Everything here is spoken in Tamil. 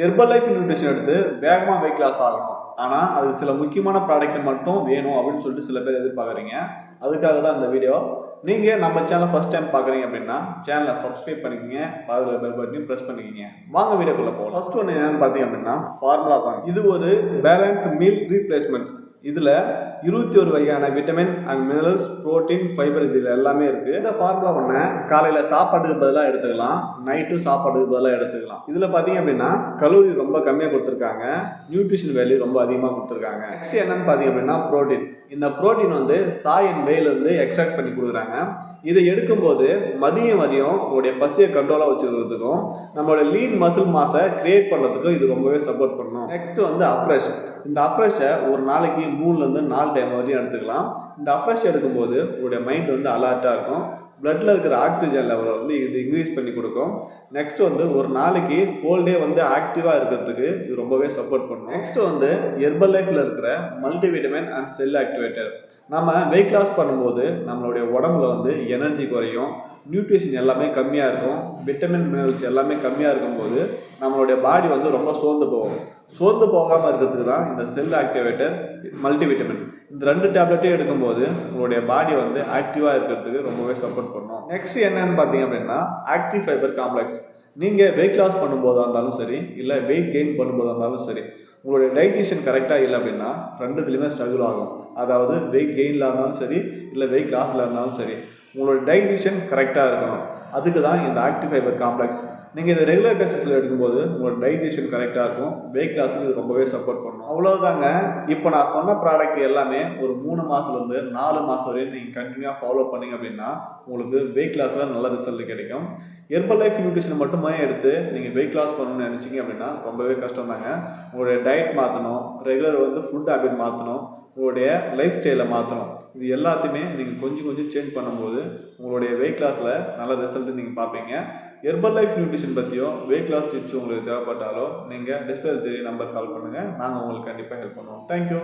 ஹெர்பல் லைஃப் நியூட்ரிஷன் எடுத்து வேகமாக வெயிட் லாஸ் ஆகணும் ஆனால் அது சில முக்கியமான ப்ராடக்ட் மட்டும் வேணும் அப்படின்னு சொல்லிட்டு சில பேர் எதிர்பார்க்குறீங்க. அதுக்காக தான் இந்த வீடியோ நீங்கள் நம்ம சேனல் ஃபஸ்ட் டைம் பார்க்குறீங்க அப்படின்னா சேனலை சப்ஸ்கிரைப் பண்ணிக்கோங்க. பக்கத்தில் பெல் பட்டனையும் ப்ரெஸ் பண்ணிக்கோங்க. வாங்க வீடியோக்குள்ளே போகலாம் ஃபஸ்ட் ஒன்று என்னென்னு பார்த்தீங்க அப்படின்னா ஃபார்முலா பான் இது ஒரு பேலன்ஸ் மீல் ரீப்ளேஸ்மெண்ட் இதில் இருபத்தி ஒரு வகையான vitamin and minerals protein fibre இதில் எல்லாமே இருக்குது இந்த ஃபார்முலா பண்ண காலையில் சாப்பாட்டுக்கு பதிலாக எடுத்துக்கலாம். நைட்டும் சாப்பாட்டுக்கு பதிலாக எடுத்துக்கலாம். இதில் பார்த்தீங்க அப்படின்னா கலோரி ரொம்ப கம்மியாக கொடுத்துருக்காங்க. நியூட்ரிஷன் வேல்யூ ரொம்ப அதிகமாக கொடுத்துருக்காங்க. நெக்ஸ்ட் என்னன்னு பார்த்தீங்க அப்படின்னா புரோட்டீன் இந்த புரோட்டீன் வந்து சாயின் வேலேருந்து எக்ஸ்ட்ராக்ட் பண்ணி கொடுக்குறாங்க. இதை எடுக்கும்போது மதியம் வரையும் உங்களுடைய பசியை கண்ட்ரோலாக வச்சுருக்கிறதுக்கும் நம்மளோட லீன் மசில் மாஸை கிரியேட் பண்ணுறதுக்கும் இது ரொம்பவே சப்போர்ட் பண்ணும். நெக்ஸ்ட் வந்து அப்ரேஷன் இந்த அப்ரெஷை ஒரு நாளைக்கு மூணுலேருந்து நாலு டைம் வரையும் எடுத்துக்கலாம். இந்த அப்ரெஷ் எடுக்கும்போது உங்களுடைய மைண்ட் வந்து அலர்ட்டாக இருக்கும். பிளட்டில் இருக்கிற ஆக்சிஜன் லெவலை வந்து இது இன்க்ரீஸ் பண்ணி கொடுக்கும். நெக்ஸ்ட் வந்து ஒரு நாளைக்கு ஹோல் டே வந்து ஆக்டிவாக இருக்கிறதுக்கு இது ரொம்பவே சப்போர்ட் பண்ணும். நெக்ஸ்ட் வந்து ஹெர்பல் லைஃப்பில் இருக்கிற மல்டிவிட்டமின் அண்ட் செல் ஆக்டிவேட்டர் நம்ம வெயிட் லாஸ் பண்ணும்போது நம்மளுடைய உடம்புல வந்து எனர்ஜி குறையும் நியூட்ரிஷன் எல்லாமே கம்மியாக இருக்கும் விட்டமின் மினரல்ஸ் எல்லாமே கம்மியாக இருக்கும்போது நம்மளுடைய பாடி வந்து ரொம்ப சோர்ந்து போகும். சோர்ந்து போகாமல் இருக்கிறதுக்கு தான் இந்த செல் ஆக்டிவேட்டர் மல்டிவிட்டமின் இந்த ரெண்டு டேப்லெட்டையும் எடுக்கும்போது உங்களுடைய பாடி வந்து ஆக்டிவாக இருக்கிறதுக்கு ரொம்பவே சப்போர்ட் பண்ணும். நெக்ஸ்ட் என்னன்னு பார்த்தீங்க அப்படின்னா ஆக்டிவ் ஃபைபர் காம்ப்ளெக்ஸ் நீங்கள் வெயிட் லாஸ் பண்ணும்போதாக இருந்தாலும் சரி இல்லை வெயிட் கெயின் பண்ணும்போதாக இருந்தாலும் சரி உங்களுடைய டைஜஷன் கரெக்டாக இல்லை அப்படின்னா ரெண்டுத்துலேயுமே ஸ்ட்ரகிள் ஆகும். அதாவது வெயிட் கெயினில் இருந்தாலும் சரி இல்லை வெயிட் லாஸில் இருந்தாலும் சரி உங்களோட டைஜஷன் கரெக்டாக இருக்கணும். அதுக்கு தான் இந்த ஆக்டிவ் ஃபைபர் காம்ப்ளெக்ஸ் நீங்கள் இதை ரெகுலர் பேசிஸில் எடுக்கும்போது உங்களோட டைஜஷன் கரெக்டாக இருக்கும். வெயிட் லாஸுக்கு இது ரொம்பவே சப்போர்ட் பண்ணும். அவ்வளோதாங்க இப்போ நான் சொன்ன ப்ராடக்ட் எல்லாமே ஒரு மூணு மாதத்துலேருந்து நாலு மாதம் வரையும் நீங்கள் கண்டினியூவாக ஃபாலோ பண்ணீங்க அப்படின்னா உங்களுக்கு வெயிட் லாஸில் நல்ல ரிசல்ட் கிடைக்கும். ஹெர்பல் லைஃப் நியூட்ரிஷன் மட்டுமே எடுத்து நீங்கள் வெயிட் லாஸ் பண்ணணும்னு நினச்சிங்க அப்படின்னா ரொம்பவே கஷ்டம் தாங்க உங்களுடைய டயட் மாற்றணும் ரெகுலர் வந்து ஃபுட் ஹேபிட் மாற்றணும் உங்களுடைய லைஃப் ஸ்டைலை மாற்றணும் இது எல்லாத்தையுமே நீங்கள் கொஞ்சம் கொஞ்சம் சேஞ்ச் பண்ணும்போது உங்களுடைய வெயிட் லாஸில் நல்ல ரிசல்ட்டு நீங்கள் பார்ப்பீங்க. ஹெர்பல் லைஃப் நியூட்ரிஷன் பற்றியோ வெயிட் லாஸ் டிப்ஸ் உங்களுக்கு தேவைப்பட்டாலோ நீங்கள் டிஸ்பிளே தெரிய நம்பர் கால் பண்ணுங்கள் நாங்கள் உங்களுக்கு கண்டிப்பாக ஹெல்ப் பண்ணுவோம். தேங்க்யூ